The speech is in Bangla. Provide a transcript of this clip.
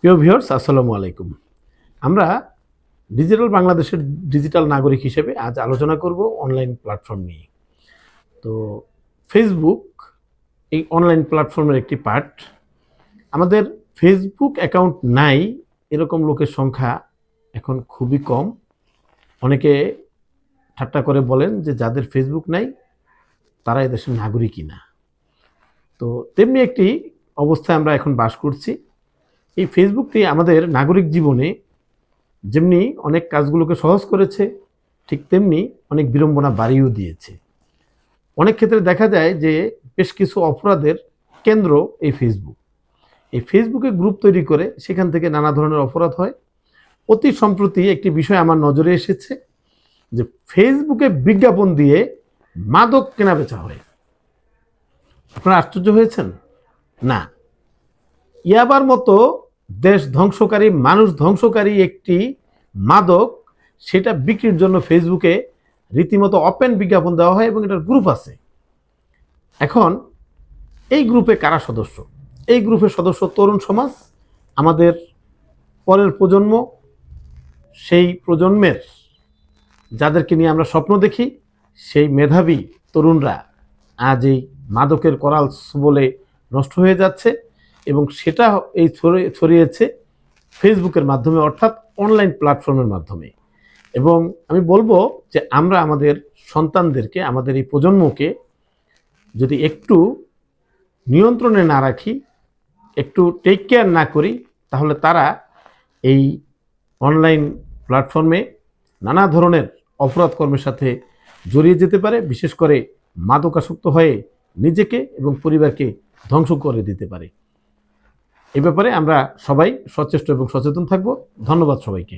প্রিয় ভিউয়ার্স, আসসালামু আলাইকুম। আমরা ডিজিটাল বাংলাদেশের ডিজিটাল নাগরিক হিসেবে আজ আলোচনা করব অনলাইন প্ল্যাটফর্ম নিয়ে। তো ফেসবুক এই অনলাইন প্ল্যাটফর্মের একটি পার্ট। আমাদের ফেসবুক অ্যাকাউন্ট নাই, এরকম লোকের সংখ্যা এখন খুবই কম। অনেকে ঠাট্টা করে বলেন যে যাদের ফেসবুক নাই, তারা এদেশের নাগরিকই না। তো তেমনি একটি অবস্থায় আমরা এখন বাস করছি। এই ফেসবুকটি আমাদের নাগরিক জীবনে যেমনি অনেক কাজগুলোকে সহজ করেছে, ঠিক তেমনি অনেক বিড়ম্বনা বাড়িয়েও দিয়েছে। অনেক ক্ষেত্রে দেখা যায় যে বেশ কিছু অপরাধের কেন্দ্র এই ফেসবুক। এই ফেসবুকে গ্রুপ তৈরি করে সেখান থেকে নানা ধরনের অপরাধ হয়। অতি সম্প্রতি একটি বিষয় আমার নজরে এসেছে যে ফেসবুকে বিজ্ঞাপন দিয়ে মাদক কেনা বেচা হয়। আপনারা আশ্চর্য হয়েছেন? না। ইয়াবার মতো দেশ ধ্বংসকারী, মানুষ ধ্বংসকারী একটি মাদক, সেটা বিক্রির জন্য ফেসবুকে রীতিমতো ওপেন বিজ্ঞাপন দেওয়া হয় এবং এটার গ্রুপ আছে। এখন এই গ্রুপে কারা সদস্য? এই গ্রুপের সদস্য তরুণ সমাজ, আমাদের পরের প্রজন্ম, সেই প্রজন্মের যাদেরকে নিয়ে আমরা স্বপ্ন দেখি, সেই মেধাবী তরুণরা আজ এই মাদকের করাল বলে নষ্ট হয়ে যাচ্ছে। এবং সেটা এই ছড়িয়ে- ছড়িয়েছে ফেসবুকের মাধ্যমে অর্থাৎ অনলাইন প্ল্যাটফর্মের মাধ্যমে। এবং আমি বলব যে আমরা আমাদের সন্তানদেরকে, আমাদের এই প্রজন্মকে যদি একটু নিয়ন্ত্রণে না রাখি, একটু টেক কেয়ার না করি, তাহলে তারা এই অনলাইন প্ল্যাটফর্মে নানা ধরনের অপরাধ কর্মের সাথে জড়িয়ে যেতে পারে, বিশেষ করে মাদকাসক্ত হয়ে নিজেকে এবং পরিবারকে ধ্বংস করে দিতে পারে। এ ব্যাপারে আমরা সবাই সচেষ্ট এবং সচেতন থাকব। ধন্যবাদ সবাইকে।